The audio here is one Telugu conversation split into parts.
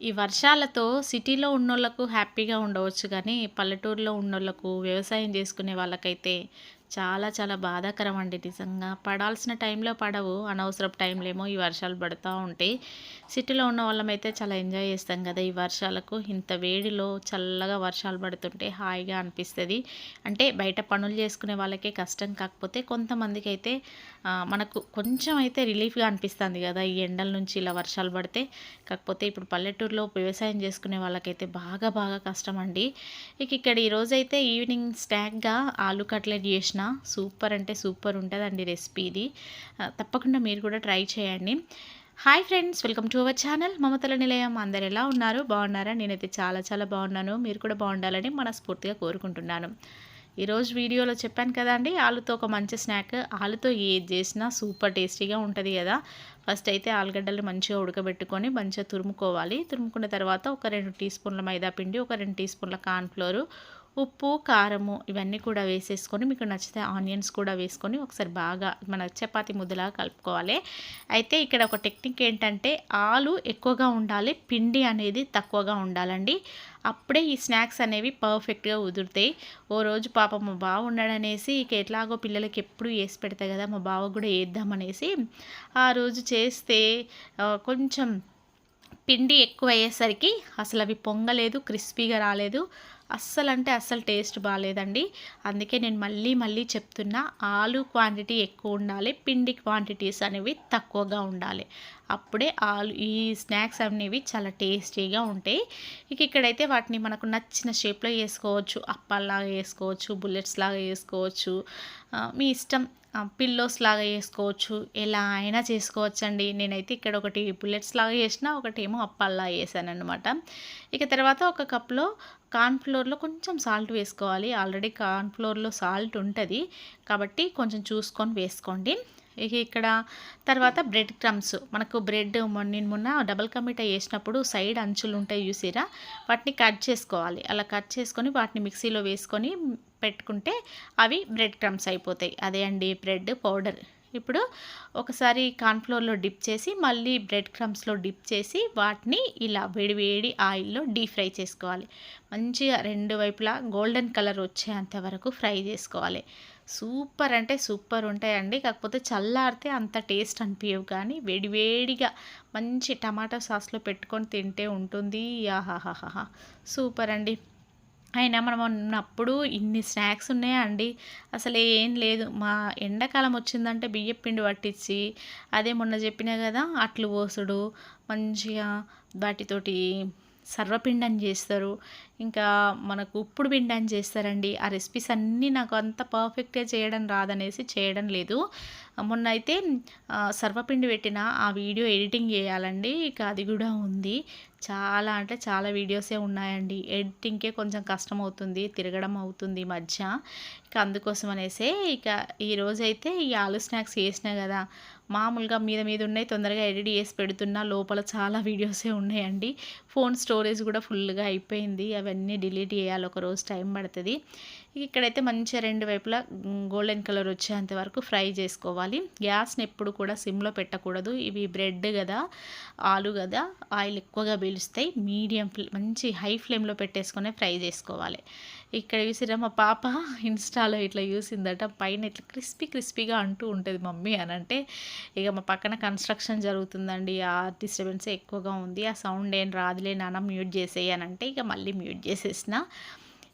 ఈ వర్షాలతో సిటీలో ఉన్నోళ్ళకు హ్యాపీగా ఉండవచ్చు కానీ పల్లెటూరులో ఉన్నోళ్ళకు వ్యవసాయం చేసుకునే వాళ్ళకైతే చాలా చాలా బాధాకరం అండి నిజంగా. పడాల్సిన టైంలో పడవు అనవసరపు టైంలో ఏమో ఈ వర్షాలు పడుతూ ఉంటాయి. సిటీలో ఉన్న వాళ్ళమైతే చాలా ఎంజాయ్ చేస్తాం కదా ఈ వర్షాలకు. ఇంత వేడిలో చల్లగా వర్షాలు పడుతుంటే హాయిగా అనిపిస్తుంది. అంటే బయట పనులు చేసుకునే వాళ్ళకే కష్టం. కాకపోతే కొంతమందికి అయితే మనకు కొంచెం అయితే రిలీఫ్గా అనిపిస్తుంది కదా ఈ ఎండల నుంచి ఇలా వర్షాలు పడితే. కాకపోతే ఇప్పుడు పల్లెటూరులో వ్యవసాయం చేసుకునే వాళ్ళకైతే బాగా బాగా కష్టం అండి ఇక ఇక్కడ ఈరోజైతే ఈవినింగ్ స్నాక్గా ఆలు కట్లెట్ చేసిన చేసిన సూపర్ అంటే సూపర్ ఉంటుందండి రెసిపీ ఇది. తప్పకుండా మీరు కూడా ట్రై చేయండి. Hi friends welcome to our channel. మమతల నిలయం అందరు ఎలా ఉన్నారు? బాగున్నారా? నేనైతే చాలా చాలా బాగున్నాను. మీరు కూడా బాగుండాలని మనస్ఫూర్తిగా కోరుకుంటున్నాను. ఈరోజు వీడియోలో చెప్పాను కదండి ఆలుతో ఒక మంచి స్నాక్. ఆలుతో ఏది చేసినా సూపర్ టేస్టీగా ఉంటుంది కదా. ఫస్ట్ అయితే ఆలుగడ్డలు మంచిగా ఉడకబెట్టుకొని మంచిగా తురుముకోవాలి. తురుముకున్న తర్వాత ఒక రెండు టీ స్పూన్ల మైదా పిండి ఒక రెండు టీ స్పూన్ల కార్న్ఫ్లోరు ఉప్పు కారము ఇవన్నీ కూడా వేసేసుకొని మీకు నచ్చితే ఆనియన్స్ కూడా వేసుకొని ఒకసారి బాగా మన చపాతి ముద్దలాగా కలుపుకోవాలి. అయితే ఇక్కడ ఒక టెక్నిక్ ఏంటంటే ఆలు ఎక్కువగా ఉండాలి పిండి అనేది తక్కువగా ఉండాలండి. అప్పుడే ఈ స్నాక్స్ అనేవి పర్ఫెక్ట్గా కుదురుతాయి. ఓ రోజు పాప మా బావ ఉన్నాడనేసి ఇక ఎట్లాగో పిల్లలకి ఎప్పుడు వేసి పెడతాయి కదా మా బావ కూడా వేద్దామనేసి ఆ రోజు చేస్తే కొంచెం పిండి ఎక్కువ అయ్యేసరికి అసలు అవి పొంగలేదు క్రిస్పీగా రాలేదు. అస్సలు అంటే అస్సలు టేస్ట్ బాగాలేదండి అందుకే నేను మళ్ళీ మళ్ళీ చెప్తున్నా ఆలు క్వాంటిటీ ఎక్కువ ఉండాలి పిండి క్వాంటిటీస్ అనేవి తక్కువగా ఉండాలి. అప్పుడే ఆలు ఈ స్నాక్స్ అనేవి చాలా టేస్టీగా ఉంటాయి. ఇక ఇక్కడైతే వాటిని మనకు నచ్చిన షేప్లో వేసుకోవచ్చు. అప్పాల్లాగా వేసుకోవచ్చు బుల్లెట్స్ లాగా వేసుకోవచ్చు మీ ఇష్టం పిల్లోస్ లాగా వేసుకోవచ్చు ఎలా అయినా చేసుకోవచ్చు అండి నేనైతే ఇక్కడ ఒకటి బుల్లెట్స్ లాగా చేసిన ఒకటి ఏమో అప్పాల్లాగా వేసాను అనమాట ఇక తర్వాత ఒక కప్లో కార్న్ఫ్లోర్లో కొంచెం సాల్ట్ వేసుకోవాలి. ఆల్రెడీ కార్న్ఫ్లోర్లో సాల్ట్ ఉంటుంది. కాబట్టి కొంచెం చూసుకొని వేసుకోండి. ఇక ఇక్కడ తర్వాత బ్రెడ్ క్రమ్స్. మనకు బ్రెడ్ మొన్న మొన్న డబల్ కమిటా వేసినప్పుడు సైడ్ అంచులు ఉంటాయి చూసిరా? వాటిని కట్ చేసుకోవాలి. అలా కట్ చేసుకొని వాటిని మిక్సీలో వేసుకొని పెట్టుకుంటే అవి బ్రెడ్ క్రమ్స్ అయిపోతాయి. అదే అండి బ్రెడ్ పౌడర్. ఇప్పుడు ఒకసారి కార్న్ఫ్లోర్లో డిప్ చేసి మళ్ళీ బ్రెడ్ క్రమ్స్లో డిప్ చేసి వాటిని ఇలా వేడివేడి ఆయిల్లో డీప్ ఫ్రై చేసుకోవాలి. మంచిగా రెండు వైపులా గోల్డెన్ కలర్ వచ్చేంత వరకు ఫ్రై చేసుకోవాలి. సూపర్ అంటే సూపర్ ఉంటాయండి. కాకపోతే చల్లారితే అంత టేస్ట్ అనిపించవు కానీ వేడివేడిగా మంచి టమాటా సాస్లో పెట్టుకొని తింటే ఉంటుంది. ఆహాహాహా సూపర్ అండి. అయినా మనం ఉన్నప్పుడు ఇన్ని స్నాక్స్ ఉన్నాయా అండి అసలు ఏం లేదు. మా ఎండాకాలం వచ్చిందంటే బియ్యం పిండి పట్టించి అదే మొన్న చెప్పినా కదా అట్లు పోసుడు మంచిగా వాటితోటి సర్వపిండం చేస్తారు. ఇంకా మనకు ఉప్పుడు పిండం చేస్తారండి. ఆ రెసిపీస్ అన్నీ నాకు అంత పర్ఫెక్ట్గా చేయడం రాదనేసి చేయడం లేదు. మొన్న అయితే సర్వపిండి పెట్టిన ఆ వీడియో ఎడిటింగ్ చేయాలండి. ఇక అది కూడా ఉంది. చాలా అంటే చాలా వీడియోసే ఉన్నాయండి. ఎడిటింగ్కే కొంచెం కష్టం అవుతుంది తిరగడం అవుతుంది మధ్య. ఇక అందుకోసం అనేసే ఇక ఈరోజైతే ఈ ఆలు స్నాక్స్ చేసినా కదా మామూలుగా మీద మీద ఉన్నాయి తొందరగా ఎడిట్ చేసి పెడుతున్నా లోపల చాలా వీడియోసే ఉన్నాయండి. ఫోన్ స్టోరేజ్ కూడా ఫుల్గా అయిపోయింది అవన్నీ డిలీట్ చేయాలి ఒక రోజు టైం పడుతుంది. ఇక్కడైతే మంచిగా రెండు వైపులా గోల్డెన్ కలర్ వచ్చేంత వరకు ఫ్రై చేసుకోవాలి. గ్యాస్ని ఎప్పుడు కూడా సిమ్లో పెట్టకూడదు. ఇవి బ్రెడ్ కదా ఆలు కదా ఆయిల్ ఎక్కువగా పీలుస్తాయి మీడియం మంచి హై ఫ్లేమ్లో పెట్టేసుకొని ఫ్రై చేసుకోవాలి. ఇక్కడ చూసిరా మా పాప ఇన్స్టాలో ఇట్లా చూసిందట పైన ఇట్లా క్రిస్పీ క్రిస్పీగా అంటూ ఉంటుంది మమ్మీ అని. అంటే ఇక మా పక్కన కన్స్ట్రక్షన్ జరుగుతుందండి ఆ డిస్టర్బెన్స్ ఎక్కువగా ఉంది ఆ సౌండ్ ఏం రాదులే నాన్న మ్యూట్ చేసేయి అని అంటే ఇక మళ్ళీ మ్యూట్ చేసేసిన.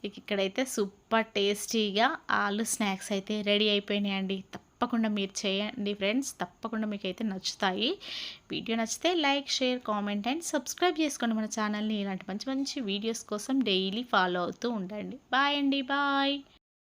ఇక ఇక్కడైతే సూపర్ టేస్టీగా ఆలు స్నాక్స్ అయితే రెడీ అయిపోయినాయండి. తప్పకుండా మీరు చేయండి ఫ్రెండ్స్. తప్పకుండా మీకు అయితే నచ్చుతాయి. వీడియో నచ్చితే like share comment and subscribe చేసుకోండి మన ఛానల్ని. ఇలాంటి మంచి మంచి వీడియోస్ కోసం డైలీ ఫాలో అవుతూ ఉండండి. బాయ్ అండి. బాయ్.